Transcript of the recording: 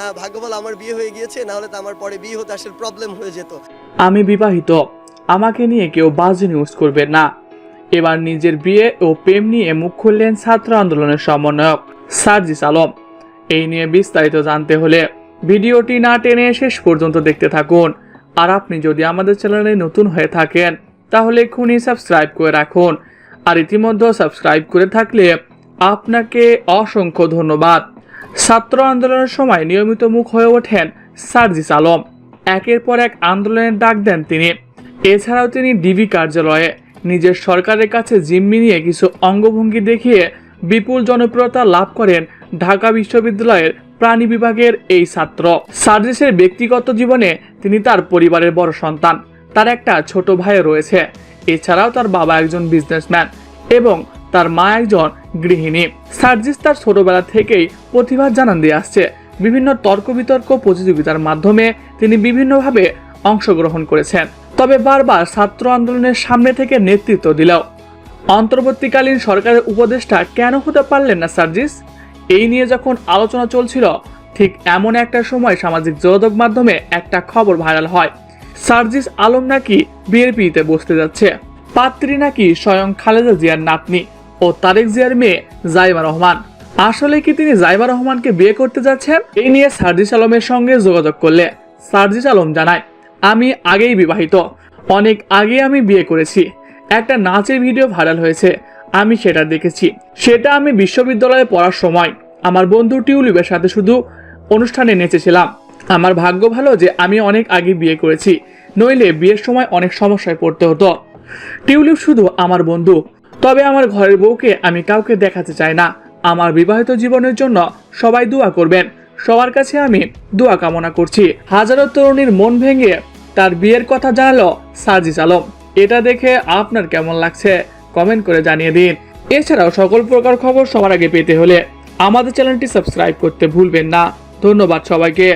আহ, ভাগ্য ভালো আমার বিয়ে হয়ে গিয়েছে না হলে তো আমার পরে বিয়ে হতে আসলে প্রবলেম হয়ে যেত। আমি বিবাহিত আমাকে নিয়ে কেউ বাজে নিউজ করবে না। এবার নিজের বিয়ে ও প্রেম নিয়ে মুখ খুললেন ছাত্র আন্দোলনের সমন্বয়ক সার্জিস আলম। এই নিয়ে বিস্তারিত জানতে হলে ভিডিওটি না টেনে শেষ পর্যন্ত দেখতে থাকুন। আর আপনি যদি আমাদের চ্যানেলে নতুন হয়ে থাকেন তাহলে এক্ষুনি সাবস্ক্রাইব করে রাখুন। আর ইতিমধ্যে সাবস্ক্রাইব করে থাকলে আপনাকে অসংখ্য ধন্যবাদ। ছাত্র আন্দোলনের সময় নিয়মিত মুখ হয়ে ওঠেন সার্জিস আলম। একের পর এক আন্দোলনের ডাক দেন তিনি। এছাড়াও তিনি ডিবি কার্যালয়ে। নিজের সরকারের কাছে জিম্মি নিয়ে কিছু অঙ্গভঙ্গি দেখিয়ে বিপুল জনপ্রিয়তা লাভ করেন ঢাকা বিশ্ববিদ্যালয়ের প্রাণী বিভাগের এই ছাত্র। সার্জিসের ব্যক্তিগত জীবনে তিনি তার পরিবারের বড় সন্তান। তার একটা ছোট ভাই রয়েছে। এছাড়াও তার বাবা একজন বিজনেসম্যান এবং তার মা একজন গৃহিণী। সার্জিস তার ছোটবেলা থেকেই প্রতিভা জানান দিয়ে আসছে। বিভিন্ন তর্ক বিতর্ক প্রতিযোগিতার মাধ্যমে তিনি বিভিন্নভাবে অংশগ্রহণ করেছেন। তবে বারবার ছাত্র আন্দোলনের সামনে থেকে নেতৃত্ব দিলেও। অন্তর্বর্তীকালীন সরকারের উপদেষ্টা কেন হতে পারলেন না সার্জিস? এই নিয়ে যখন আলোচনা চলছিল, ঠিক এমন একটা সময় সামাজিক যোগাযোগ মাধ্যমে একটা খবর ভাইরাল হয়। সার্জিস আলম নাকি বিএনপিতে বসতে যাচ্ছে। পাত্রী নাকি স্বয়ং খালেদা জিয়ার নাতনি। ও তারেক জিয়ার মেয়ে জাইমা রহমান। আসলে কি তিনি জাইমা রহমানকে বিয়ে করতে যাচ্ছেন? এই নিয়ে সার্জিস আলমের সঙ্গে যোগাযোগ করলে সার্জিস আলম জানায়, আমি আগেই বিবাহিত। অনেক আগে আমি বিয়ে করেছি। একটা নাচের ভিডিও ভাইরাল হয়েছে। আমি সেটা দেখেছি। সেটা আমি বিশ্ববিদ্যালয়ে পড়ার সময়। আমার বন্ধু টিউলিপের সাথে শুধু অনুষ্ঠানে নেচেছিলাম। আমার ভাগ্য ভালো যে আমি অনেক আগে বিয়ে করেছি। নইলে বিয়ের সময় অনেক সমস্যায় পড়তে হতো। টিউলিপ শুধু আমার বন্ধু। তবে আমার ঘরের বউকে আমি কাউকে দেখাতে চাই না। আমার বিবাহিত জীবনের জন্য সবাই দোয়া করবেন। সবার কাছে আমি দোয়া কামনা করছি। হাজারো তরুণীর মন ভেঙে তার বিয়ের কথা জানালো সার্জিস আলম। এটা দেখে আপনার কেমন লাগছে? কমেন্ট করে জানিয়ে দিন। এছাড়াও সকল প্রকার খবর সবার আগে পেতে হলে আমাদের চ্যানেলটি সাবস্ক্রাইব করতে ভুলবেন না। ধন্যবাদ সবাইকে।